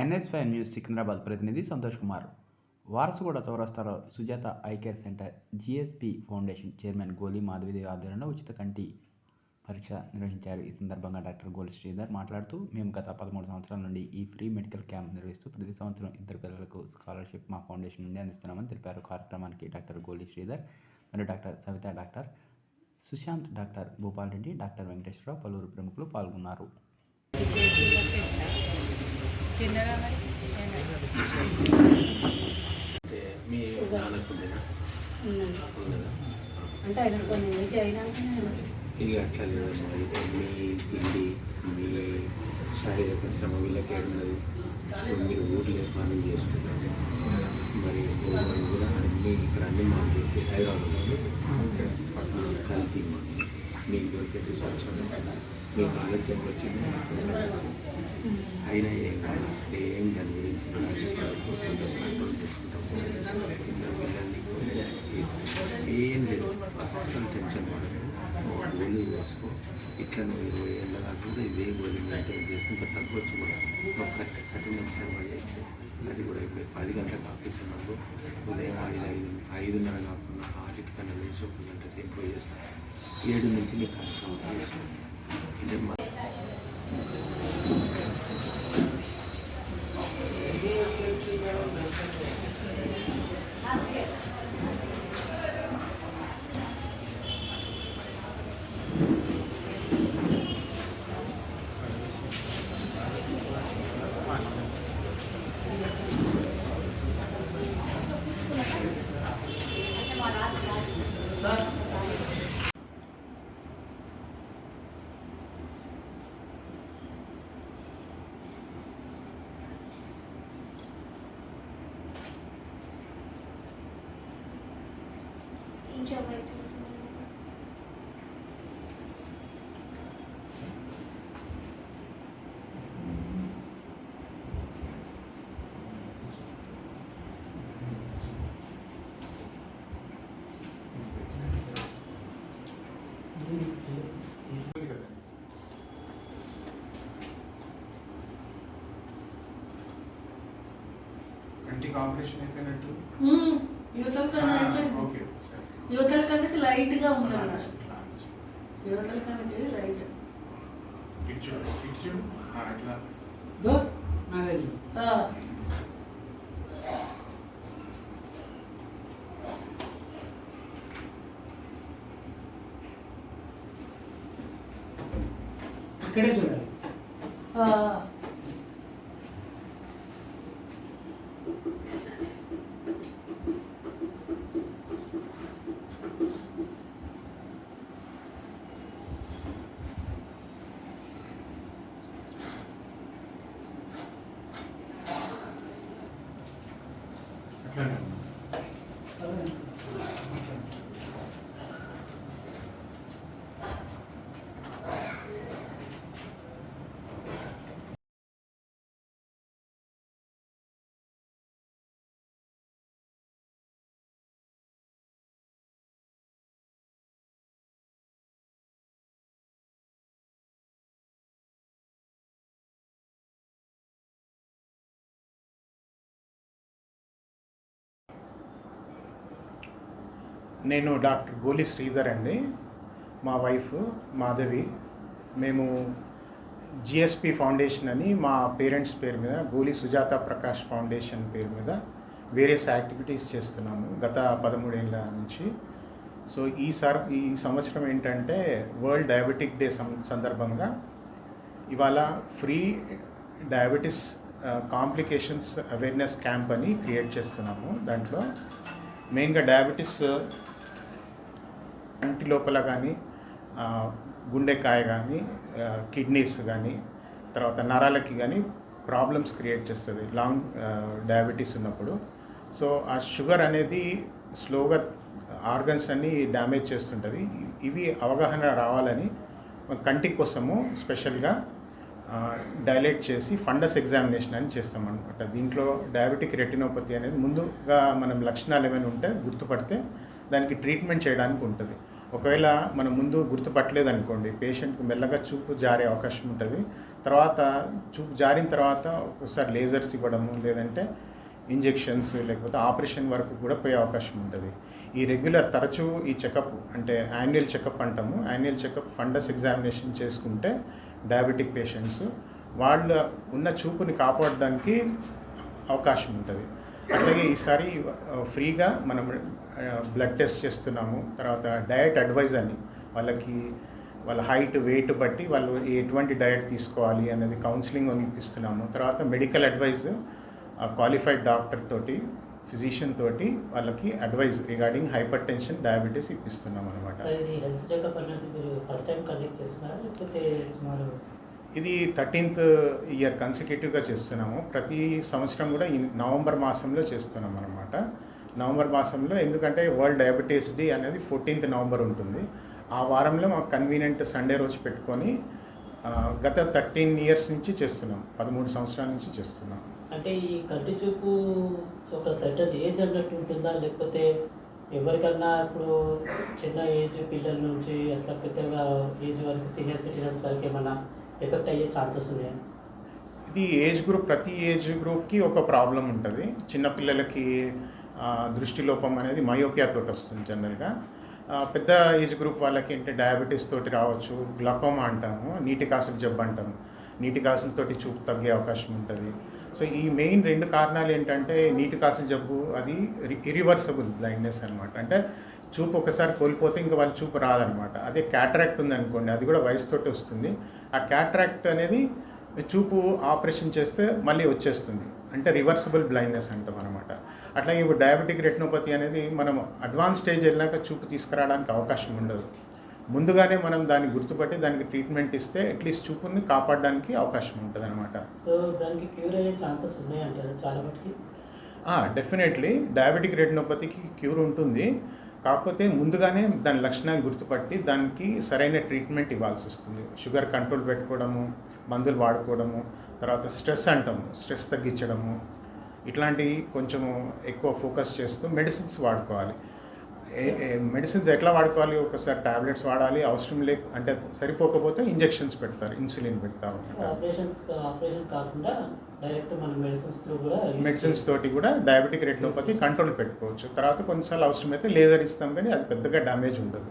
NS five news Secunderabad ప్రతినిధి సంతోష్ కుమార్. వారసుగూడ చౌరస్తాలో Sujatha eye care centre GSP foundation chairman Goli Madhavidevi ఆధ్వర్యంలో ఉచిత కంటి పరీక్ష నిర్వహించారు. ఈ సందర్భంగా డాక్టర్ గోలి శ్రీధర్ మాట్లాడుతూ మేము గత పదమూడు సంవత్సరాల నుండి ఈ ఫ్రీ మెడికల్ క్యాంప్ నిర్వహిస్తూ ప్రతి సంవత్సరం ఇద్దరు పిల్లలకు స్కాలర్షిప్ మా ఫౌండేషన్ నుండి అందిస్తున్నామని తెలిపారు. కార్యక్రమానికి డాక్టర్ గోలి శ్రీధర్ మరియు doctor Savitha doctor Sushant doctor Bhupal Reddy doctor Venkateswararao పలువురు ప్రముఖులు పాల్గొన్నారు. అంటే ఆయన కొన్ని ఏజ్ అయినాకనే ఇది అట్లా లేదమ్మా ఇది మీ తిండి మీ శారీరక శ్రమ వీళ్ళకి ఉన్నది ఇప్పుడు మీరు ఊర్లో పనులు చేసుకుంటారు. మరి ఊళ్ళో కూడా అన్ని ఇక్కడ అన్ని మాకు హైదరాబాద్లో పట్టణం కల్తీ మాకు. మీకు దొరికేది స్వచ్ఛం మీకు ఆలస్యం వచ్చింది నాకు అయినా ఏం కాదు ఏం దాని గురించి ఏం లేదు అస్సలు టెన్షన్ పడదు గోళీ వేసుకో. ఇట్లా నువ్వు ఇరవై ఏళ్ళ దాకా కూడా ఇదే గోళీ మెయింటైన్ చేస్తే ఇంకా తగ్గొచ్చు కూడా. ఒక కఠి కఠిన శ్రమ చేస్తే అది కూడా ఇప్పుడు పది గంటలకు ఆఫీస్ ఉన్నప్పుడు ఉదయం ఐదు ఐదు ఐదున్నర కాకుండా ఆరింటి కన్నా లేచి ఒక గంట సేపు పోయి చేస్తాను ఏడు నుంచి నీకు కార్యక్రమం చేస్తాను అంటే కంటికి ఆపరేషన్ అయిపోయినట్టు మ్మ్. యువతల కన్నా అయిపోయింది. ఓకే సరే యువతల కన్నకి లైట్గా ఉంది ఆలోచించు. యువతల కన్నకి లైట్ ఇక్కడే చూడాలి. ఆ. నేను డాక్టర్ గోలి శ్రీధర్ అండి. మా వైఫ్ మాధవి. మేము జిఎస్పి ఫౌండేషన్ అని మా పేరెంట్స్ పేరు మీద గోలి సుజాత ప్రకాష్ ఫౌండేషన్ పేరు మీద వేరియస్ యాక్టివిటీస్ చేస్తున్నాము గత పదమూడేళ్ళ నుంచి. సో ఈ సార్ ఈ సంవత్సరం ఏంటంటే వరల్డ్ డయాబెటిక్ డే సందర్భంగా ఇవాళ free diabetes complications awareness camp అని క్రియేట్ చేస్తున్నాము దాంట్లో. మెయిన్గా డయాబెటీస్ కంటి లోపల కానీ గుండెకాయ కానీ కిడ్నీస్ కానీ తర్వాత నరాలకి కానీ ప్రాబ్లమ్స్ క్రియేట్ చేస్తుంది లాంగ్ డయాబెటీస్ ఉన్నప్పుడు. సో ఆ షుగర్ అనేది స్లోగా ఆర్గన్స్ అన్ని డ్యామేజ్ చేస్తుంటుంది. ఇవి అవగాహన రావాలని కంటి కోసము స్పెషల్గా డైలేట్ చేసి ఫండస్ ఎగ్జామినేషన్ అని చేస్తాం అనమాట దీంట్లో డయాబెటిక్ రెటినోపతి అనేది ముందుగా మనం లక్షణాలు ఏమైనా ఉంటే గుర్తుపడితే దానికి ట్రీట్మెంట్ చేయడానికి ఉంటుంది. ఒకవేళ మనం ముందు గుర్తుపట్టలేదు అనుకోండి పేషెంట్కి మెల్లగా చూపు జారే అవకాశం ఉంటుంది. తర్వాత చూపు జారిన తర్వాత ఒకసారి లేజర్స్ ఇవ్వడము లేదంటే ఇంజెక్షన్స్ లేకపోతే ఆపరేషన్ వరకు కూడా పోయే అవకాశం ఉంటుంది. ఈ రెగ్యులర్ తరచూ ఈ చెకప్ అంటే యాన్యువల్ చెకప్ అంటాము. యాన్యువల్ చెకప్ ఫండస్ ఎగ్జామినేషన్ చేసుకుంటే డయాబెటిక్ పేషెంట్స్ వాళ్ళ ఉన్న చూపుని కాపాడడానికి అవకాశం ఉంటుంది. అలాగే ఈసారి ఫ్రీగా మనం బ్లడ్ టెస్ట్ చేస్తున్నాము. తర్వాత డయట్ అడ్వైజ్ అని వాళ్ళకి వాళ్ళ హైట్ వెయిట్ బట్టి వాళ్ళు ఎటువంటి డయట్ తీసుకోవాలి అనేది కౌన్సిలింగ్ ఇప్పిస్తున్నాము. తర్వాత మెడికల్ అడ్వైజ్ క్వాలిఫైడ్ డాక్టర్ తోటి ఫిజిషియన్ తోటి వాళ్ళకి advise regarding hypertension diabetes ఇప్పిస్తున్నాం అనమాట ఇది థర్టీన్త్ ఇయర్ కన్సిక్యూటివ్గా చేస్తున్నాము. ప్రతి సంవత్సరం కూడా ఈ నవంబర్ మాసంలో చేస్తున్నాం అనమాట నవంబర్ మాసంలో ఎందుకంటే వరల్డ్ డయాబెటీస్ డే అనేది ఫోర్టీన్త్ నవంబర్ ఉంటుంది. ఆ వారంలో మాకు కన్వీనియంట్ సండే రోజు పెట్టుకొని గత థర్టీన్ ఇయర్స్ నుంచి చేస్తున్నాం. పదమూడు సంవత్సరాల నుంచి చేస్తున్నాం. అంటే ఈ కంటి చూపు ఒక సర్టన్ ఏజ్ అన్నట్టు ఉంటుందా? లేకపోతే ఎవరికన్నా ఇప్పుడు చిన్న ఏజ్ పిల్లల నుంచి అట్లా పెద్దగా ఏజ్ వరకు సీనియర్ సిటిజన్స్ వరకు ఏమన్నా ఎఫెక్ట్ అయ్యే ఛాన్సెస్ ఉన్నాయా? ఇది ఏజ్ గ్రూప్ ప్రతి ఏజ్ గ్రూప్కి ఒక ప్రాబ్లం ఉంటుంది. చిన్నపిల్లలకి దృష్టిలోపం దృష్టి లోపం అనేది మయోపియా తోటి వస్తుంది జనరల్గా పెద్ద ఏజ్ గ్రూప్ వాళ్ళకి ఏంటంటే డయాబెటీస్ తోటి రావచ్చు గ్లకోమా అంటాము నీటి కాసులు జబ్బు అంటాము. నీటి కాసులతోటి చూపు తగ్గే అవకాశం ఉంటుంది. సో ఈ మెయిన్ రెండు కారణాలు ఏంటంటే నీటి కాసుల జబ్బు అది ఇరివర్సబుల్ బ్లైండ్నెస్ అనమాట అంటే చూపు ఒకసారి కోల్పోతే ఇంకా వాళ్ళు చూపు రాదనమాట అదే క్యాట్రాక్ట్ ఉందనుకోండి అది కూడా వయసుతోటి వస్తుంది. ఆ క్యాట్రాక్ట్ అనేది చూపు ఆపరేషన్ చేస్తే మళ్ళీ వచ్చేస్తుంది. అంటే రివర్సిబుల్ బ్లైండ్నెస్ అంటాం అనమాట అట్లాగే ఇప్పుడు డయాబెటిక్ రెటినోపతి అనేది మనం అడ్వాన్స్ స్టేజ్ వెళ్ళాక చూపు తీసుకురావడానికి అవకాశం ఉండదు. ముందుగానే మనం దాన్ని గుర్తుపట్టి దానికి ట్రీట్మెంట్ ఇస్తే అట్లీస్ట్ చూపుని కాపాడడానికి అవకాశం ఉంటుంది అనమాట డెఫినెట్లీ డయాబెటిక్ రెటినోపతికి క్యూర్ ఉంటుంది. కాకపోతే ముందుగానే దాని లక్షణాలు గుర్తుపట్టి దానికి సరైన ట్రీట్మెంట్ ఇవ్వాల్సి వస్తుంది. షుగర్ కంట్రోల్ పెట్టుకోవడము మందులు వాడుకోవడము తర్వాత స్ట్రెస్ అంటాము స్ట్రెస్ తగ్గించడము ఇట్లాంటివి కొంచెము ఎక్కువ ఫోకస్ చేస్తూ మెడిసిన్స్ వాడుకోవాలి. మెడిసిన్స్ ఎట్లా వాడుకోవాలి? ఒకసారి టాబ్లెట్స్ వాడాలి అవసరం లే అంటే సరిపోకపోతే ఇంజెక్షన్స్ పెడతారు ఇన్సులిన్ పెడతారు మెడిసిన్స్ తోటి కూడా డయాబెటిక్ రెటినోపతి కంట్రోల్ పెట్టుకోవచ్చు. తర్వాత కొన్నిసార్లు అవసరమైతే లేజర్ ఇస్తాం కానీ అది పెద్దగా డ్యామేజ్ ఉండదు.